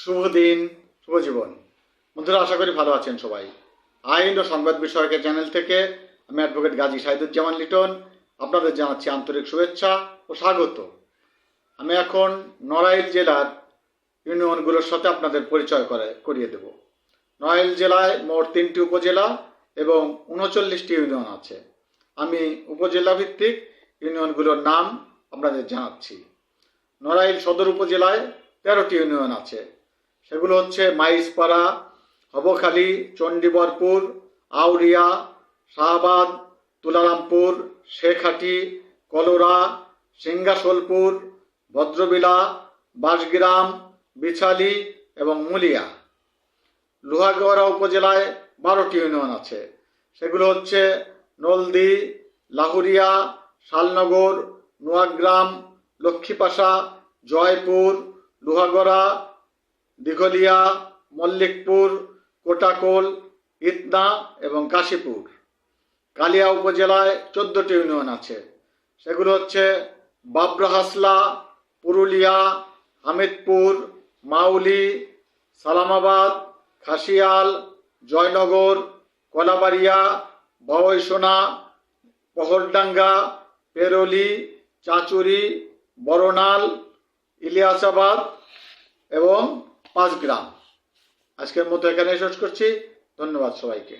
শুভ দিন, শুভ জীবন। বন্ধুরা, আশা করি ভালো আছেন সবাই। আইন ও সংবাদ বিষয়ক এই চ্যানেল থেকে আমি অ্যাডভোকেট গাজী সাইদুজ্জামান লিটন। আপনাদের জানাচ্ছি আন্তরিক শুভেচ্ছা ও স্বাগত। আমি এখন নড়াইল জেলার ইউনিয়নগুলোর সাথে আপনাদের পরিচয় করে, করিয়ে দেব। নড়াইল জেলায় মোট তিনটি উপজেলা এবং উনচল্লিশটি ইউনিয়ন আছে। আমি উপজেলা ভিত্তিক ইউনিয়নগুলোর নাম আপনাদের জানাচ্ছি। নড়াইল সদর উপজেলায় তেরোটি ইউনিয়ন আছে। সেগুলো হচ্ছে মাইজপাড়া, হবখালী, চণ্ডীবরপুর আউরিয়া শাহবাদ, তুলারামপুর, শেখাটি, কলোরা সিঙ্গাসোলপুর ভদ্রবিলা বাসগ্রাম বিছালি এবং মুলিয়া। লোহাগড়া উপজেলায় বারোটি ইউনিয়ন আছে। সেগুলো হচ্ছে নলদি, লাহুরিয়া, শালনগর, নোয়াগ্রাম, লক্ষ্মীপাশা, জয়পুর, লোহাগড়া দিঘলিয়া, মল্লিকপুর, কোটাকোল, ইতনা এবং কাশীপুর। কালিয়া উপজেলায় চোদ্দটি ইউনিয়ন আছে। সেগুলো হচ্ছে বাবরাহাসলা, পুরুলিয়া, হামিদপুর, মাউলি, সালামাবাদ, খাসিয়াল, জয়নগর, কলাবাড়িয়া বাওয়াইসোনা পহরডাঙ্গা পেরোলি, চাঁচুরি বরনাল ইলিয়াসাবাদ এবং পাঁচগ্রাম আজকের মতো এখানে শেষ করছি। ধন্যবাদ সবাইকে।